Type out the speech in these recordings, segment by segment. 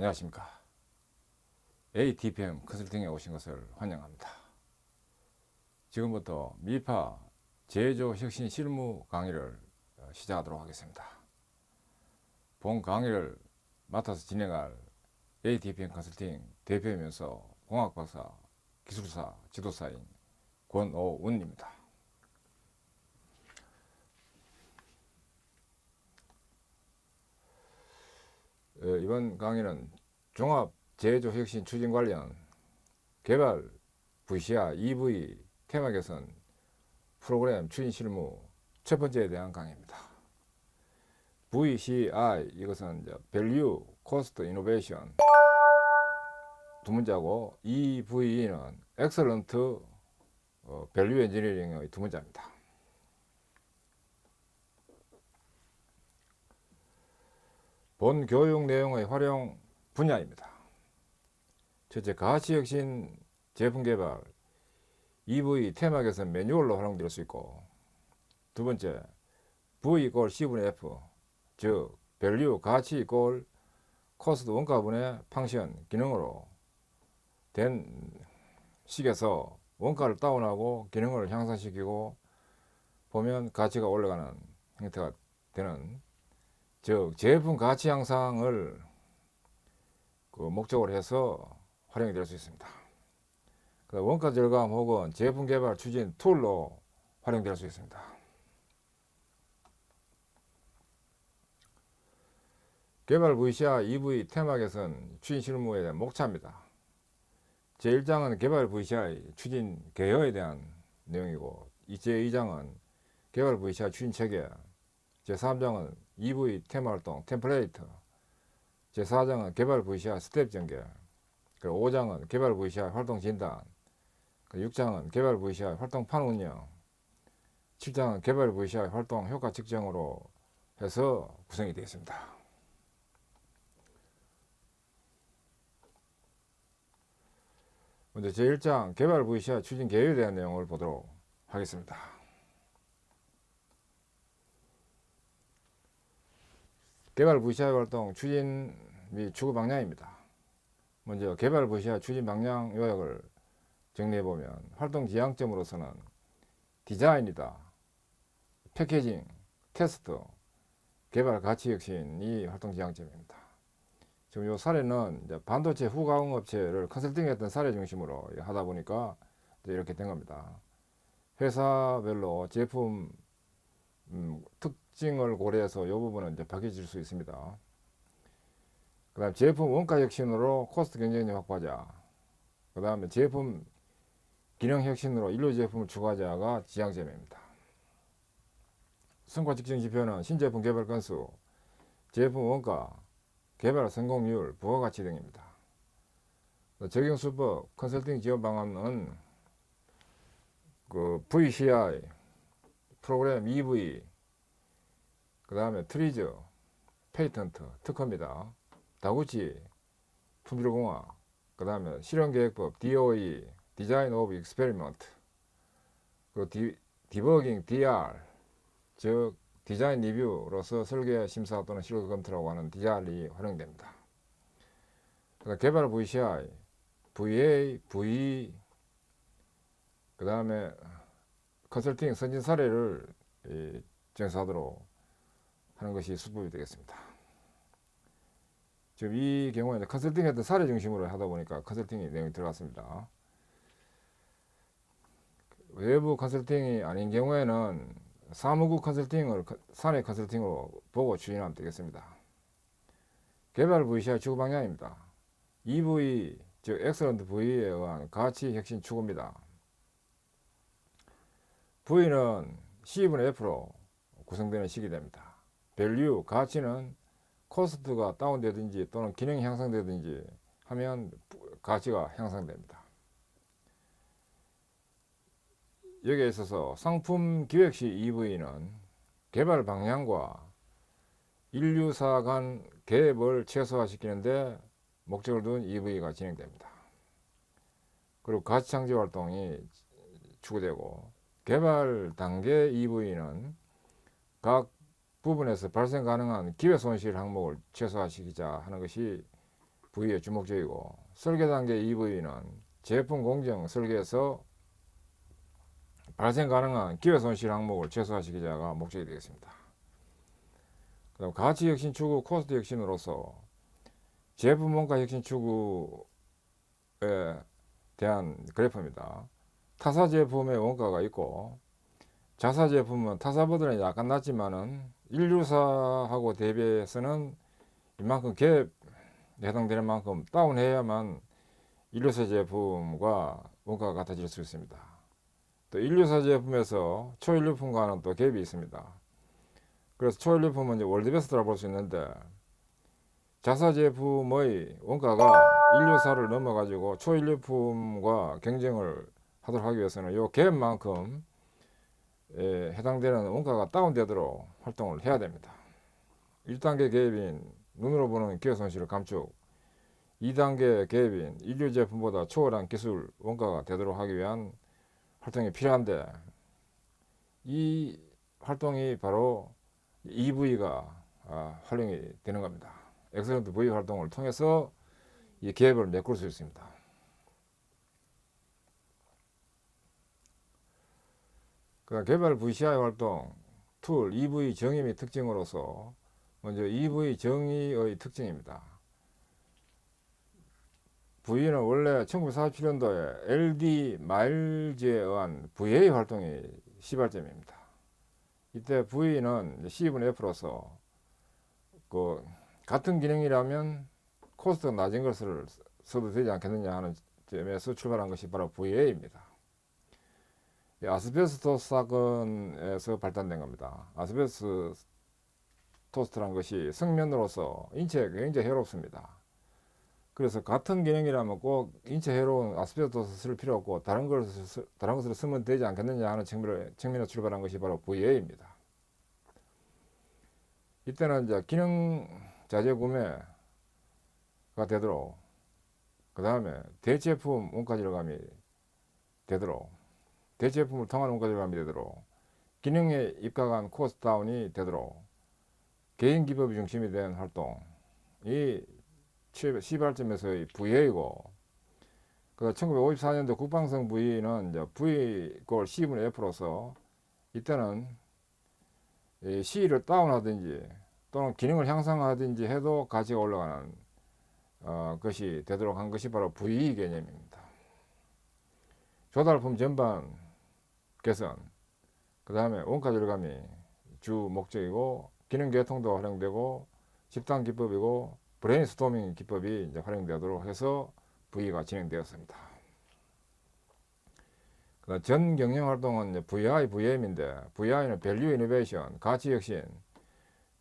안녕하십니까. ATPM 컨설팅에 오신 것을 환영합니다. 지금부터 미파 제조 혁신 실무 강의를 어, 시작하도록 하겠습니다. 본 강의를 맡아서 진행할 ATPM 컨설팅 대표이면서 공학박사, 기술사, 지도사인 권오운입니다. 어, 이번 강의는 종합 제조 혁신 추진 관련 개발 VCR EV 테마 개선 프로그램 추진 실무 첫 번째에 대한 강의입니다. VCI 이것은 이제 Value Cost Innovation 두 문자고 EV는 Excellent 어, Value Engineering의 두 문자입니다. 본 교육 내용의 활용 분야입니다. 첫째, 가치혁신 제품 개발, EV 테마 개선 매뉴얼로 활용될 수 있고, 두 번째, V 이꼴 C분의 F, 즉, 밸류 가치 이꼴 코스트 원가분의 팡션 기능으로 된 식에서 원가를 다운하고 기능을 향상시키고 보면 가치가 올라가는 형태가 되는 즉 제품 가치 향상을 그 목적으로 해서 활용이 될 수 있습니다. 그 원가 절감 혹은 제품 개발 추진 툴로 활용될 수 있습니다. 개발 VC와 EV 테마 개선 추진 실무에 대한 목차입니다. 제1장은 개발 VCI 추진 개요에 대한 내용이고 제2장은 개발 VCI 추진 체계 제3장은 EV 테마 활동 템플레이트 제4장은 개발 VCR 스텝 전개 그리고 5장은 개발 VCR 활동 진단 그리고 6장은 개발 VCR 활동 판 운영 7장은 개발 VCR 활동 효과 측정으로 해서 구성이 되어 있습니다. 먼저 제1장 개발 VCR 추진 계획에 대한 내용을 보도록 하겠습니다. 개발 VCR 활동 추진 및 추구 방향입니다. 먼저 개발 VCR 추진 방향 요약을 정리해 보면 활동 지향점으로서는 디자인이다, 패키징, 테스트, 개발 가치 혁신이 활동 지향점입니다. 지금 요 사례는 반도체 후가공 업체를 컨설팅했던 사례 중심으로 하다 보니까 이렇게 된 겁니다. 회사별로 제품 음, 특 징을 고려해서 이 부분은 이제 바뀌어질 수 있습니다. 그 다음 제품 원가 혁신으로 코스트 경쟁력 확보하자. 그 다음에 제품 기능 혁신으로 인류 제품을 추가하자가 지향점입니다. 성과 측정 지표는 신제품 개발 건수, 제품 원가, 개발 성공률, 부가가치 등입니다. 적용 수법, 컨설팅 지원 방안은 그 VCI, 프로그램 EV, 그 다음에 트리저, 페이턴트, 특허입니다. 다구치, 품질공학, 그 다음에 실현계획법, DOE, 디자인 오브 익스페리먼트, 그 디, 디버깅, DR, 즉 디자인 리뷰로서 설계 심사 또는 실효 검토라고 하는 DR이 활용됩니다. 그다음 개발 VCI, VA, VE, 그 다음에 컨설팅 선진 사례를 정사하도록 하는 것이 수법이 되겠습니다. 지금 이 경우에는 컨설팅 했던 사례 중심으로 하다 보니까 컨설팅이 내용이 들어갔습니다. 외부 컨설팅이 아닌 경우에는 사무국 컨설팅을 사내 컨설팅으로 보고 추진하면 되겠습니다. 개발 VCR 추구 방향입니다. EV 즉 엑셀런트 V에 의한 가치 혁신 추구입니다. V는 C분의 F로 구성되는 식이 됩니다. 밸류 가치는 코스트가 다운되든지 또는 기능이 향상되든지 하면 가치가 향상됩니다. 여기에 있어서 상품 기획 시 EV는 개발 방향과 인류사 간 갭을 최소화시키는데 목적을 둔 EV가 진행됩니다. 그리고 가치 창조 활동이 추구되고 개발 단계 EV는 각 부분에서 발생 가능한 기회 손실 항목을 최소화시키자 하는 것이 부위에 주목적이고 설계 단계 EV는 제품 공정 설계에서 발생 가능한 기회 손실 항목을 최소화시키자가 목적이 되겠습니다. 그다음 가치 혁신 추구, 코스트 혁신으로서 제품 원가 혁신 추구에 대한 그래프입니다. 타사 제품의 원가가 있고 자사 제품은 타사보다는 약간 낮지만은 인류사하고 대비해서는 이만큼 갭 해당되는 만큼 다운해야만 인류사 제품과 원가가 같아질 수 있습니다. 또 인류사 제품에서 초인류품과는 또 갭이 있습니다. 그래서 초인류품은 월드베스트라 볼 수 있는데 자사 제품의 원가가 인류사를 넘어가지고 초인류품과 경쟁을 하도록 하기 위해서는 요 갭만큼 에 해당되는 원가가 다운되도록 활동을 해야 됩니다. 1단계 갭인 눈으로 보는 기회 손실을 감축 2단계 갭인 인류 제품보다 초월한 기술 원가가 되도록 하기 위한 활동이 필요한데 이 활동이 바로 EV가 아, 활용이 되는 겁니다. 엑셀런트 V 활동을 통해서 이 갭을 메꿀 수 있습니다. 그 개발 VCI 활동 툴 EV 정의 및 특징으로서 먼저 EV 정의의 특징입니다. V는 원래 1947년도에 LD 마일즈에 의한 VA 활동이 시발점입니다. 이때 V는 C분의 F로서 그 같은 기능이라면 코스트가 낮은 것을 써도 되지 않겠느냐 하는 점에서 출발한 것이 바로 VA입니다. 이 아스베스토스 사건에서 발단된 겁니다. 아스베스토스라는 것이 성면으로서 인체에 굉장히 해롭습니다. 그래서 같은 기능이라면 꼭 인체 해로운 아스베스토스 쓸 필요 없고 다른 것을 쓰- 다른 것을 쓰면 되지 않겠느냐 하는 측면에, 측면에 출발한 것이 바로 VA입니다. 이때는 이제 기능 자재 구매가 되도록 그 다음에 대체품 원가 절감이 되도록 대체품을 통한 원가 절감이 되도록 기능에 입각한 코스트 다운이 되도록 개인 기법이 중심이 된 활동이 치- 시발점에서의 VA이고 그 1954년도 국방성 V는 이제 V 골 C분의 F로서 이때는 이 C를 다운하든지 또는 기능을 향상하든지 해도 가치가 올라가는 어, 것이 되도록 한 것이 바로 VE 개념입니다. 조달품 전반 개선, 그 다음에 원가 절감이 주 목적이고 기능 개통도 활용되고 집단 기법이고 브레인스토밍 기법이 이제 활용되도록 해서 VE가 진행되었습니다. 그전 경영 활동은 VI, VM인데 VI는 Value Innovation, 가치 혁신,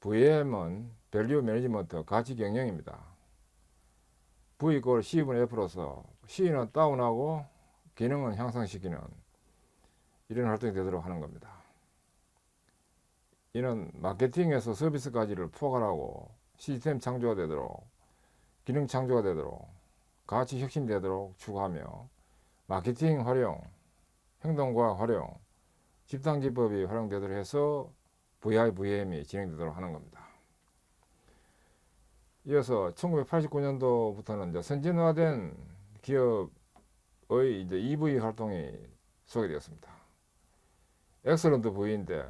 VM은 Value Management, 가치 경영입니다. V 이꼴 C분의 F로서 C는 다운하고 기능은 향상시키는 이런 활동이 되도록 하는 겁니다. 이는 마케팅에서 서비스까지를 포괄하고 시스템 창조가 되도록 기능 창조가 되도록 가치 혁신되도록 추구하며 마케팅 활용, 행동과 활용, 집단 기법이 활용되도록 해서 VI, VM이 진행되도록 하는 겁니다. 이어서 1989년도부터는 이제 선진화된 기업의 이제 EV 활동이 소개되었습니다. 엑설런트 V인데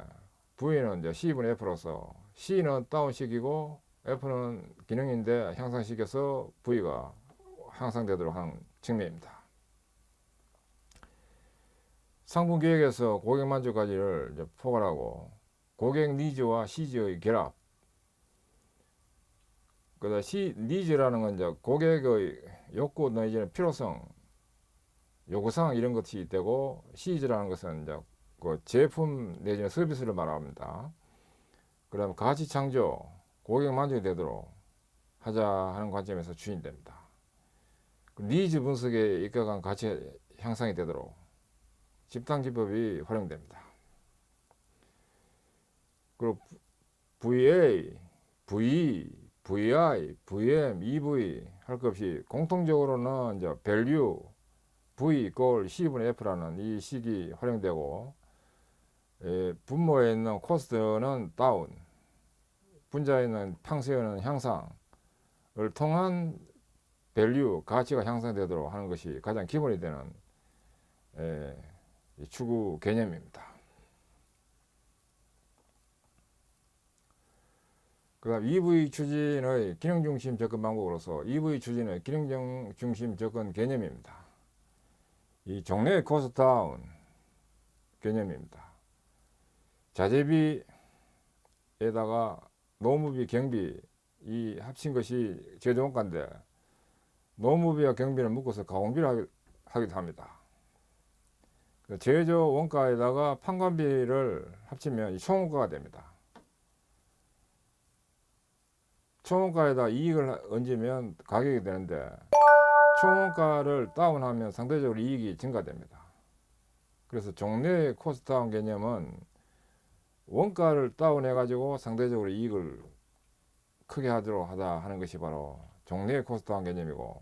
V는 이제 C분의 F로서 C는 다운시키고 F는 기능인데 향상시켜서 V가 향상되도록 하는 측면입니다. 상품 기획에서 고객 만족까지를 포괄하고 고객 니즈와 시즈의 결합. 그다음 시 니즈라는 건 이제 고객의 욕구 내지는 필요성, 요구사항 이런 것이 되고 시즈라는 것은 이제 그 제품 내지는 서비스를 말합니다. 그다음 가치 창조, 고객 만족이 되도록 하자 하는 관점에서 추진됩니다. 그 니즈 분석에 입각한 가치 향상이 되도록 집단 기법이 활용됩니다. 그리고 VA, VE, VI, VM, EV 할 것 없이 공통적으로는 이제 value, V 골 C분의 F라는 이 식이 활용되고 에, 분모에 있는 코스트는 다운, 분자에 있는 팡스에는 향상을 통한 밸류 가치가 향상되도록 하는 것이 가장 기본이 되는 에, 이 추구 개념입니다. 그 다음 EV 추진의 기능 중심 접근 방법으로서 EV 추진의 기능 중심 접근 개념입니다. 이 종래 코스트다운 개념입니다. 자재비에다가 노무비, 경비 이 합친 것이 제조원가인데 노무비와 경비를 묶어서 가공비를 하기, 하기 도 합니다. 그 제조 원가에다가 판관비를 합치면 이 총원가가 됩니다. 총원가에다 이익을 얹으면 가격이 되는데 총원가를 다운하면 상대적으로 이익이 증가됩니다. 그래서 종래 코스트 다운 개념은 원가를 다운해 가지고 상대적으로 이익을 크게 하도록 하다 하는 것이 바로 종래 코스트 다운 개념이고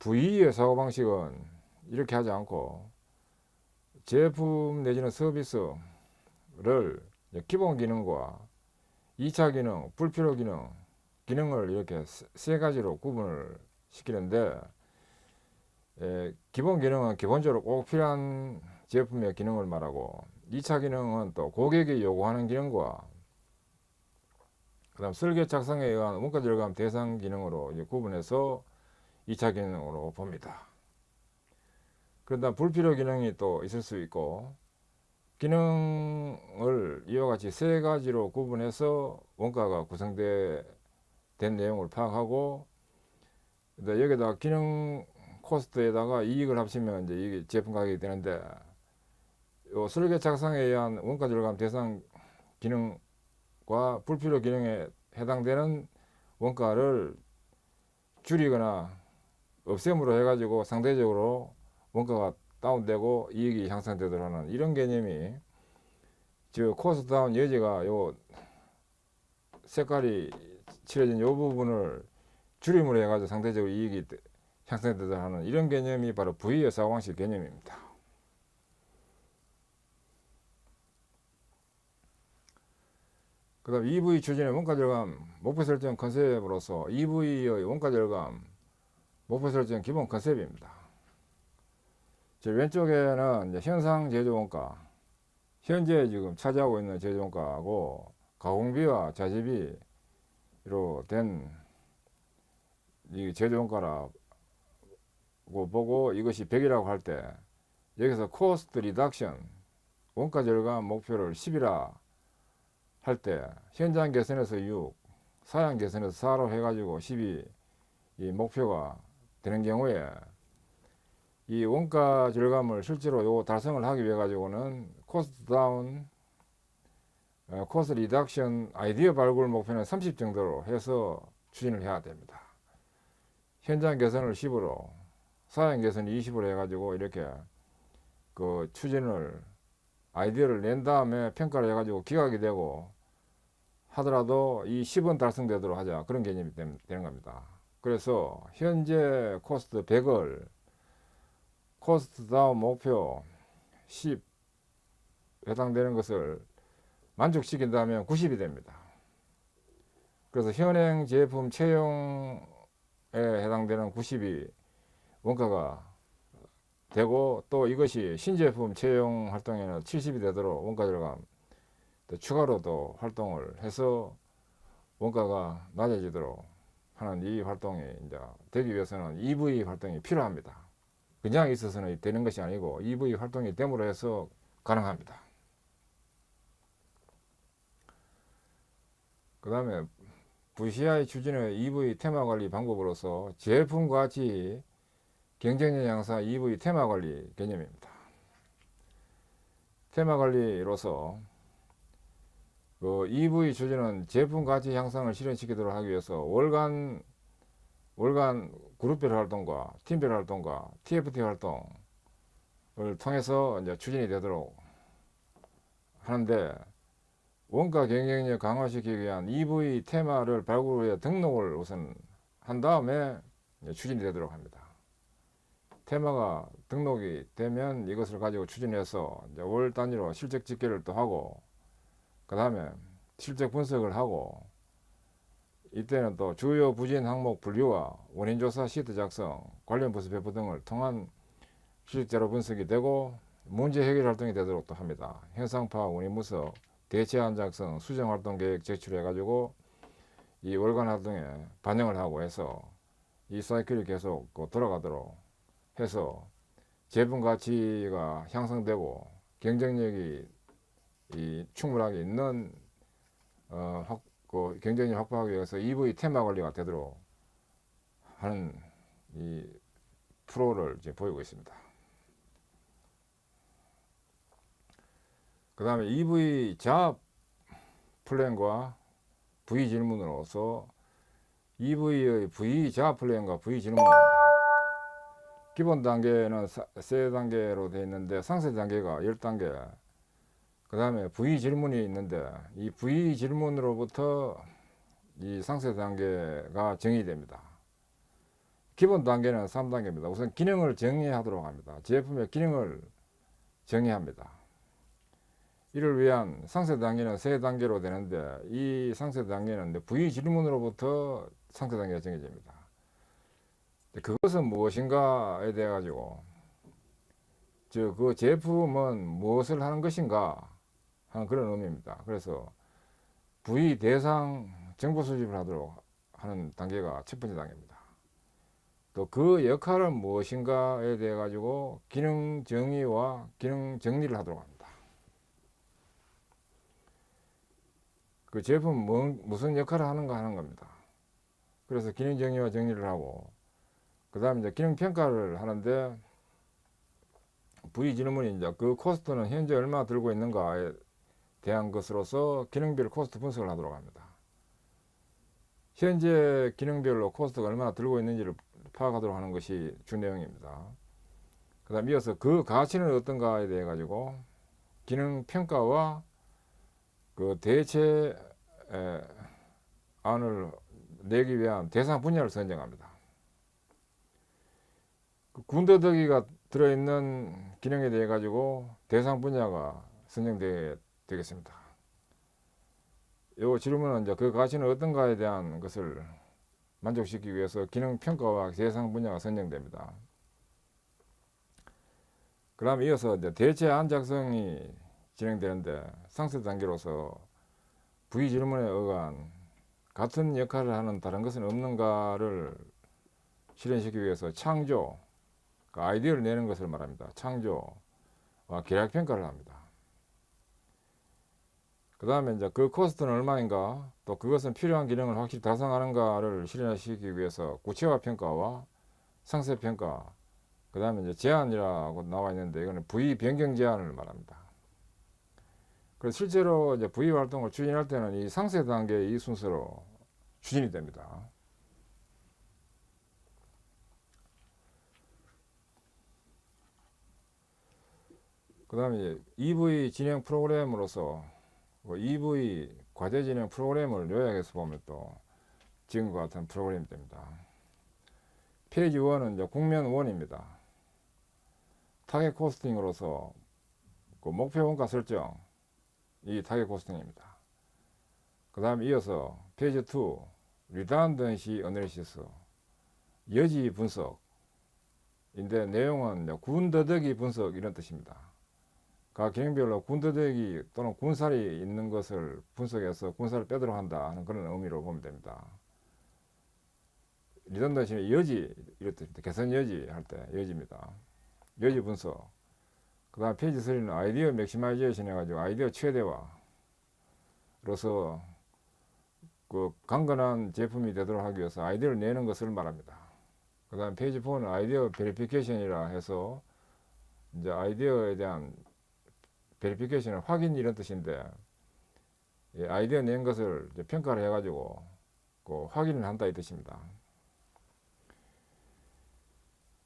VE의 사고방식은 이렇게 하지 않고 제품 내지는 서비스를 기본 기능과 2차 기능, 불필요 기능, 기능을 이렇게 세 가지로 구분을 시키는데 에, 기본 기능은 기본적으로 꼭 필요한 제품의 기능을 말하고 2차 기능은 또 고객이 요구하는 기능과 그다음 설계 작성에 의한 원가 절감 대상 기능으로 구분해서 2차 기능으로 봅니다. 그다음 불필요 기능이 또 있을 수 있고 기능을 이와 같이 세 가지로 구분해서 원가가 구성된 내용을 파악하고 여기다 기능 코스트에다가 이익을 합치면 이제 이게 제품 가격이 되는데 요 설계 작성에 의한 원가 절감 대상 기능과 불필요 기능에 해당되는 원가를 줄이거나 없앰으로 해가지고 상대적으로 원가가 다운되고 이익이 향상되도록 하는 이런 개념이 즉 코스트 다운 여지가 요 색깔이 칠해진 요 부분을 줄임으로 해가지고 상대적으로 이익이 향상되도록 하는 이런 개념이 바로 V의 사고방식 개념입니다. 그 다음 EV 추진의 원가 절감 목표 설정 컨셉으로서 EV의 원가 절감 목표 설정 기본 컨셉입니다. 제 왼쪽에는 현상 제조 원가, 현재 지금 차지하고 있는 제조 원가하고 가공비와 자재비로 된 이 제조 원가라고 보고 이것이 100이라고 할 때 여기서 코스트 리덕션 원가 절감 목표를 10이라 할 때 현장 개선에서 6, 사양 개선에서 4로 해가지고 10이 이 목표가 되는 경우에 이 원가 절감을 실제로 요 달성을 하기 위해 가지고는 코스트 다운 어, 코스트 리덕션 아이디어 발굴 목표는 30 정도로 해서 추진을 해야 됩니다. 현장 개선을 10으로 사양 개선 20으로 해가지고 이렇게 그 추진을 아이디어를 낸 다음에 평가를 해가지고 기각이 되고 하더라도 이 10은 달성되도록 하자 그런 개념이 되는 겁니다. 그래서 현재 코스트 100을 코스트 다운 목표 10 해당되는 것을 만족시킨다면 90이 됩니다. 그래서 현행 제품 채용에 해당되는 90이 원가가 되고 또 이것이 신제품 채용 활동에는 70이 되도록 원가 절감 또 추가로 도 활동을 해서 원가가 낮아지도록 하는 이 활동이 이제 되기 위해서는 EV 활동이 필요합니다. 그냥 있어서는 되는 것이 아니고 EV 활동이 됨으로 해서 가능합니다. 그 다음에 VCI 추진의 EV 테마 관리 방법으로서 제품 가치 경쟁력 양사 EV 테마 관리 개념입니다. 테마 관리로서 그 EV 추진은 제품 가치 향상을 실현시키도록 하기 위해서 월간 월간 그룹별 활동과 팀별 활동과 TFT 활동을 통해서 이제 추진이 되도록 하는데 원가 경쟁력 강화시키기 위한 EV 테마를 발굴 후에 등록을 우선 한 다음에 추진이 되도록 합니다. 테마가 등록이 되면 이것을 가지고 추진해서 월 단위로 실적 집계를 또 하고 그 다음에 실적 분석을 하고 이때는 또 주요 부진 항목 분류와 원인 조사 시트 작성, 관련 부서 배부 등을 통한 실제로 분석이 되고 문제 해결 활동이 되도록 또 합니다. 현상 파악, 원인 분석, 대체안 작성, 수정 활동 계획 제출해 가지고 이 월간 활동에 반영을 하고 해서 이 사이클이 계속 그 돌아가도록 해서 제품 가치가 향상되고 경쟁력이 이 충분하게 있는 어, 확, 그 경쟁력 확보하기 위해서 EV 테마 관리가 되도록 하는 이 프로를 이제 보이고 있습니다. 그 다음에 EV 자업 플랜과 V 질문으로서 EV의 V 자업 플랜과 V 질문입니다. 기본 단계는 사- 세 단계로 되어 있는데 상세 단계가 10단계 그 다음에 V 질문이 있는데 이 V 질문으로부터 이 상세 단계가 정의됩니다. 기본 단계는 3단계입니다. 우선 기능을 정의하도록 합니다. 제품의 기능을 정의합니다. 이를 위한 상세 단계는 세 단계로 되는데 이 상세 단계는 V 질문으로부터 상세 단계가 정해집니다. 그것은 무엇인가에 대해 가지고 저 그 제품은 무엇을 하는 것인가 하는 그런 의미입니다. 그래서 V 대상 정보 수집을 하도록 하는 단계가 첫 번째 단계입니다. 또 그 역할은 무엇인가에 대해 가지고 기능 정의와 기능 정리를 하도록 합니다. 그 제품 뭐, 무슨 역할을 하는가 하는 겁니다. 그래서 기능 정의와 정리를 하고 그 다음에 이제 기능 평가를 하는데 V 질문이 이제 그 코스트는 현재 얼마 들고 있는가에 대한 것으로서 기능별 코스트 분석을 하도록 합니다. 현재 기능별로 코스트가 얼마나 들고 있는지를 파악하도록 하는 것이 주 내용입니다. 그 다음 이어서 그 가치는 어떤가에 대해 가지고 기능 평가와 그 대체 에, 안을 내기 위한 대상 분야를 선정합니다. 그 군더더기가 들어있는 기능에 대해 가지고 대상 분야가 선정되 되겠습니다. 요 질문은 이제 그 가치는 어떤가에 대한 것을 만족시키기 위해서 기능 평가와 대상 분야가 선정됩니다. 그다음 이어서 이제 대체안 작성이 진행되는데 상세 단계로서 V 질문에 의한 같은 역할을 하는 다른 것은 없는가를 실현시키기 위해서 창조, 그 아이디어를 내는 것을 말합니다. 창조와 계약 평가를 합니다. 그 다음에 이제 그 코스트는 얼마인가, 또 그것은 필요한 기능을 확실히 달성하는가를 실현시키기 위해서 구체화 평가와 상세 평가, 그 다음에 이제 제한이라고 나와 있는데 이거는 V 변경 제한을 말합니다. 그래서 실제로 이제 V 활동을 추진할 때는 이 상세 단계 이 순서로 추진이 됩니다. 그 다음에 EV 진행 프로그램으로서 뭐 EV 과제 진행 프로그램을 요약해서 보면 또 지금과 같은 프로그램이 됩니다. 페이지 1은 이제 국면 1입니다. 타겟 코스팅으로서 그 목표 원가 설정 이 타겟 코스팅입니다. 그 다음에 이어서 페이지 2 리단던시 어널리시스 여지 분석인데 내용은 군더더기 분석 이런 뜻입니다. 각 기능별로 군더더기 또는 군살이 있는 것을 분석해서 군살을 빼도록 한다 하는 그런 의미로 보면 됩니다. 리던던시는 여지 뜻입니다. 개선 여지 할 때 여지입니다. 여지 분석. 그 다음 페이지 3는 아이디어 맥시마이제이션 해가지고 아이디어 최대화로서 그 강건한 제품이 되도록 하기 위해서 아이디어를 내는 것을 말합니다. 그 다음 페이지 4는 아이디어 베리피케이션이라 해서 이제 아이디어에 대한 베리피케이션은 확인 이런 뜻인데 이 아이디어 낸 것을 평가를 해가지고 그 확인을 한다 이 뜻입니다.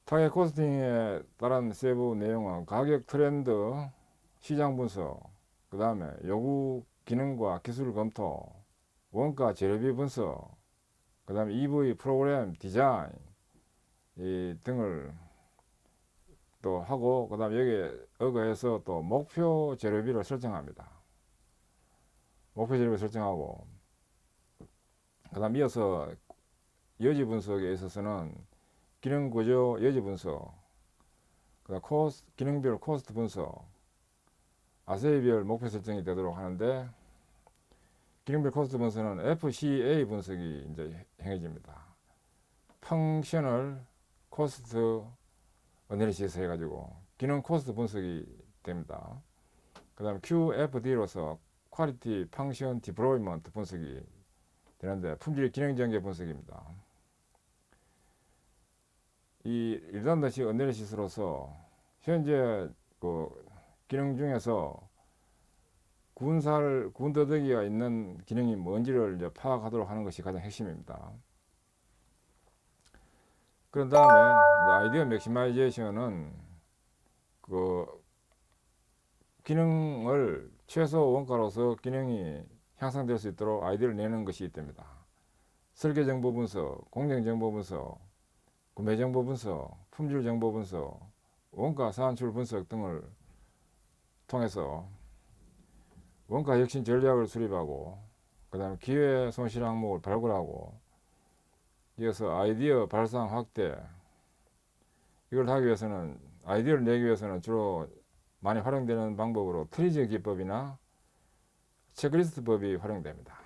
타겟 코스팅에 따른 세부 내용은 가격 트렌드, 시장 분석, 그 다음에 요구 기능과 기술 검토, 원가 재료비 분석, 그 다음에 EV 프로그램 디자인 이 등을 또 하고 그 다음에 여기에 의거해서 또 목표 재료비를 설정합니다. 목표 재료비 설정하고 그다음 이어서 여지 분석에 있어서는 기능 구조 여지 분석, 그다음 코스 기능별 코스트 분석, 아세이별 목표 설정이 되도록 하는데 기능별 코스트 분석은 FCA 분석이 이제 행해집니다. 펑셔널 코스트 어널리시스 해가지고 기능 코스트 분석이 됩니다. 그 다음 QFD로서 퀄리티 펑션 디플로이먼트 분석이 되는데 품질 기능 전개 분석입니다. 이 일단다시 어널리시스로서 현재 그 기능 중에서 군살 군더더기가 있는 기능이 뭔지를 이제 파악하도록 하는 것이 가장 핵심입니다. 그런 다음에 아이디어 맥시마이제이션은 그 기능을 최소 원가로서 기능이 향상될 수 있도록 아이디어를 내는 것이 됩니다. 설계 정보 분석, 공정 정보 분석, 구매 정보 분석, 품질 정보 분석, 원가 산출 분석 등을 통해서 원가 혁신 전략을 수립하고 그 다음에 기회 손실 항목을 발굴하고 이어서 아이디어 발상 확대 이걸 하기 위해서는 아이디어를 내기 위해서는 주로 많이 활용되는 방법으로 트리즈 기법이나 체크리스트법이 활용됩니다.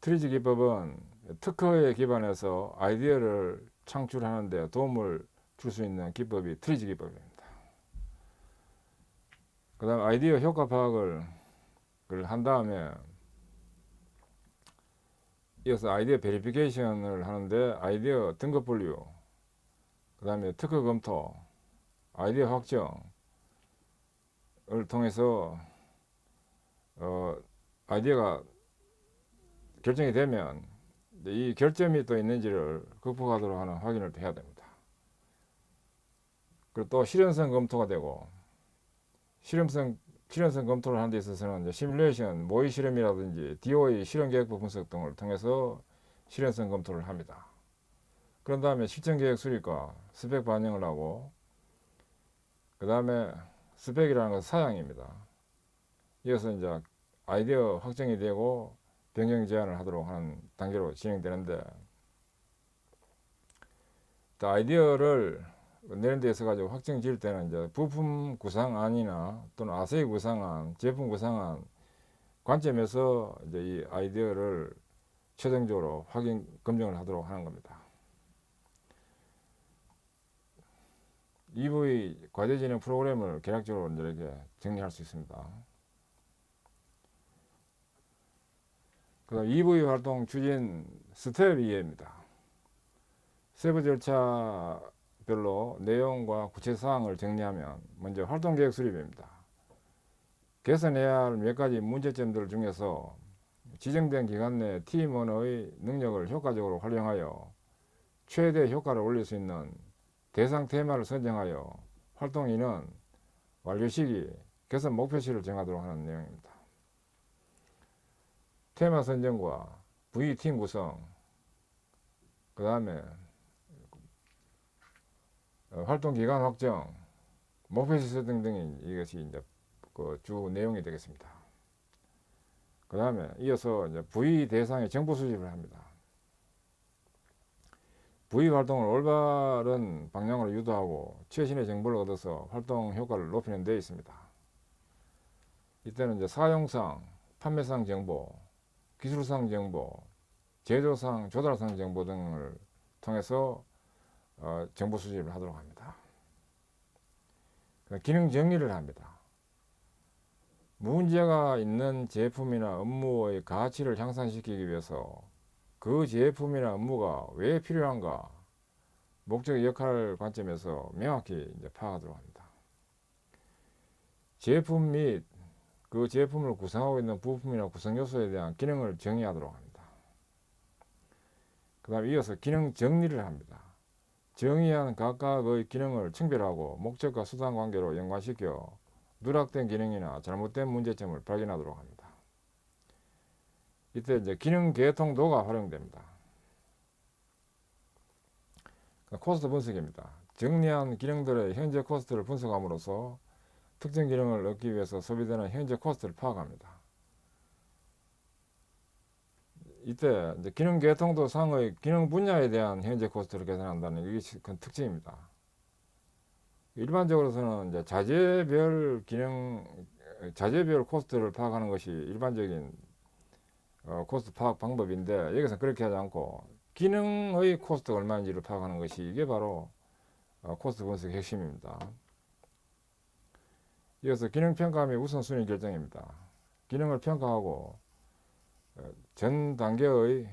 트리즈 기법은 특허에 기반해서 아이디어를 창출하는 데 도움을 줄 수 있는 기법이 트리즈 기법입니다. 그 다음 아이디어 효과 파악을 한 다음에 이어서 아이디어 베리피케이션을 하는데 아이디어 등급 분류 그 다음에 특허 검토 아이디어 확정을 통해서 어, 아이디어가 결정이 되면 이 결점이 또 있는지를 극복하도록 하는 확인을 해야 됩니다. 그리고 또 실현성 검토가 되고 실험성 실현성 검토를 하는 데 있어서는 이제 시뮬레이션, 모의 실험이라든지 DOE 실험 계획부 분석 등을 통해서 실현성 검토를 합니다. 그런 다음에 실전 계획 수립과 스펙 반영을 하고 그 다음에 스펙이라는 것은 사양입니다. 이어서 이제 아이디어 확정이 되고 변경 제안을 하도록 하는 단계로 진행되는데 또 아이디어를 내는 데 있어 가지고 확정 지을 때는 이제 부품 구상안이나 또는 아세이 구상안, 제품 구상안 관점에서 이제 이 아이디어를 최종적으로 확인 검증을 하도록 하는 겁니다. EV 과제 진행 프로그램을 계략적으로 이제 이렇게 정리할 수 있습니다. 그다음 EV 활동 추진 스텝 이해입니다. 세부 절차 별로 내용과 구체 사항을 정리하면 먼저 활동 계획 수립입니다. 개선해야 할 몇 가지 문제점들 중에서 지정된 기간 내 팀원의 능력을 효과적으로 활용하여 최대 효과를 올릴 수 있는 대상 테마를 선정하여 활동인은 완료 시기, 개선 목표치를 정하도록 하는 내용입니다. 테마 선정과 V팀 구성, 그 다음에 활동 기간 확정, 목표치 설정 등이 이것이 이제 그 주 내용이 되겠습니다. 그 다음에 이어서 이제 V 대상의 정보 수집을 합니다. V 활동을 올바른 방향으로 유도하고 최신의 정보를 얻어서 활동 효과를 높이는 데 있습니다. 이때는 이제 사용상, 판매상 정보, 기술상 정보, 제조상, 조달상 정보 등을 통해서 어, 정보 수집을 하도록 합니다. 기능 정리를 합니다. 문제가 있는 제품이나 업무의 가치를 향상시키기 위해서 그 제품이나 업무가 왜 필요한가 목적 역할 관점에서 명확히 이제 파악하도록 합니다. 제품 및 그 제품을 구성하고 있는 부품이나 구성 요소에 대한 기능을 정의하도록 합니다. 그 다음 이어서 기능 정리를 합니다. 정의한 각각의 기능을 층별하고 목적과 수단 관계로 연관시켜 누락된 기능이나 잘못된 문제점을 발견하도록 합니다. 이때 이제 기능 개통도가 활용됩니다. 코스트 분석입니다. 정리한 기능들의 현재 코스트를 분석함으로써 특정 기능을 얻기 위해서 소비되는 현재 코스트를 파악합니다. 이때 이제 기능 개통도 상의 기능 분야에 대한 현재 코스트를 계산한다는 이게 큰 특징입니다. 일반적으로서는 이제 자재별 기능 자재별 코스트를 파악하는 것이 일반적인 어, 코스트 파악 방법인데 여기서 그렇게 하지 않고 기능의 코스트가 얼마인지를 파악하는 것이 이게 바로 어, 코스트 분석의 핵심입니다. 이어서 기능 평가 및 우선순위 결정입니다. 기능을 평가하고 어, 전 단계의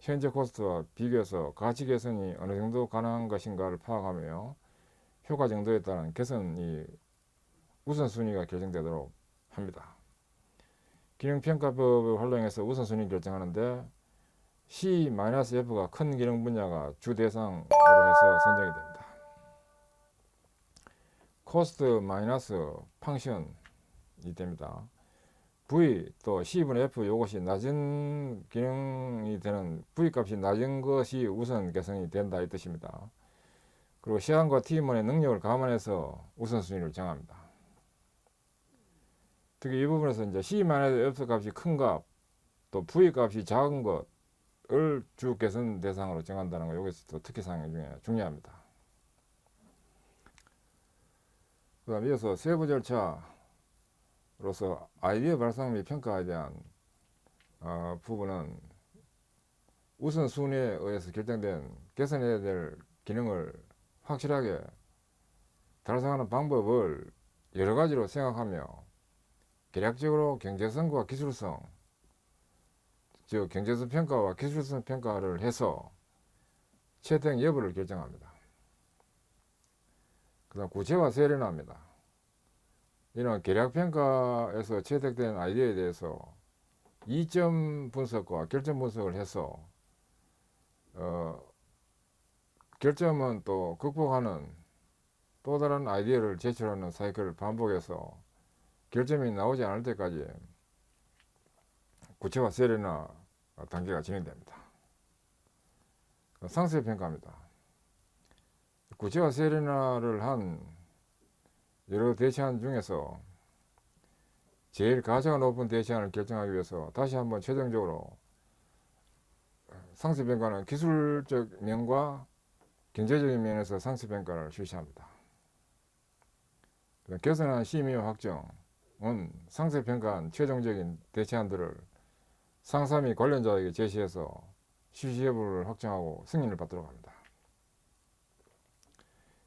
현재 코스트와 비교해서 가치 개선이 어느 정도 가능한 것인가를 파악하며 효과 정도에 따른 개선이 우선순위가 결정되도록 합니다. 기능평가법을 활용해서 우선순위 결정하는데 C-F가 큰 기능 분야가 주 대상으로 해서 선정이 됩니다. 코스트 마이너스 펑션이 됩니다. V 또 C분의 F 이것이 낮은 기능이 되는 V 값이 낮은 것이 우선 개선이 된다 이 뜻입니다. 그리고 시간과 팀원의 능력을 감안해서 우선순위를 정합니다. 특히 이 부분에서 이제 C-F 값이 큰 값, 또 V 값이 작은 것을 주 개선 대상으로 정한다는 거 여기서 또 특이사항 중에 중요합니다. 그 다음 이어서 세부 절차 로서 아이디어 발상 및 평가에 대한 어, 부분은 우선순위에 의해서 결정된 개선해야 될 기능을 확실하게 달성하는 방법을 여러 가지로 생각하며 계략적으로 경제성과 기술성, 즉 경제성 평가와 기술성 평가를 해서 채택 여부를 결정합니다. 그다음 구체화 세련화입니다. 이런 계략 평가에서 채택된 아이디어에 대해서 이점 분석과 결점 분석을 해서 어, 결점은 또 극복하는 또 다른 아이디어를 제출하는 사이클을 반복해서 결점이 나오지 않을 때까지 구체화 세련화 단계가 진행됩니다. 상세 평가입니다. 구체화 세련화를 한 여러 대시안 중에서 제일 가치가 높은 대시안을 결정하기 위해서 다시 한번 최종적으로 상세 평가는 기술적 면과 경제적인 면에서 상세 평가를 실시합니다. 개선한 심의 확정은 상세 평가한 최종적인 대체안들을 상사 및 관련자에게 제시해서 실시 여부를 확정하고 승인을 받도록 합니다.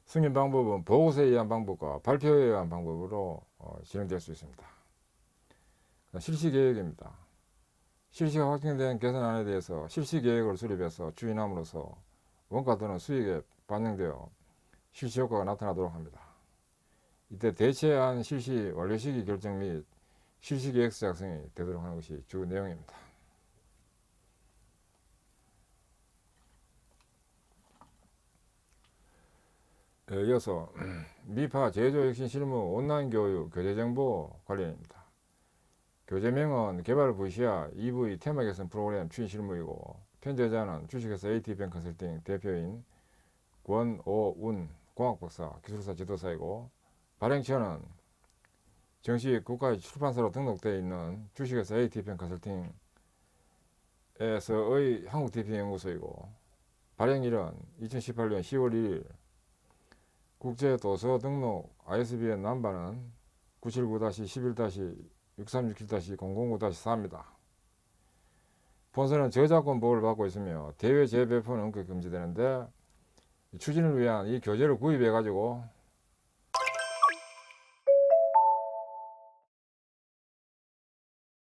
승인 방법은 보고서에 의한 방법과 발표에 의한 방법으로 어, 진행될 수 있습니다. 실시 계획입니다. 실시가 확정된 개선안에 대해서 실시 계획을 수립해서 추진함으로써 원가 또는 수익에 반영되어 실시 효과가 나타나도록 합니다. 이때 대체한 실시 완료 시기 결정 및 실시 계획서 작성이 되도록 하는 것이 주 내용입니다. 이어서 미파 제조 혁신 실무 온라인 교육 교재 정보 관련입니다. 교재명은 개발 부시아 EV 테마 개선 프로그램 추진 실무이고 편제자는 주식회사 AT뱅 컨설팅 대표인 권오운 공학박사 기술사 지도사이고 발행처는 정식 국가 출판사로 등록되어 있는 주식회사 AT뱅 컨설팅에서의 한국 대표 연구소이고 발행일은 2018년 10월 1일 국제 도서 등록 ISBN 넘버는 979-11-6367-009-4입니다. 본서는 저작권 보호를 받고 있으며 대외 재배포는 엄격 금지되는데 추진을 위한 이 교재를 구입해 가지고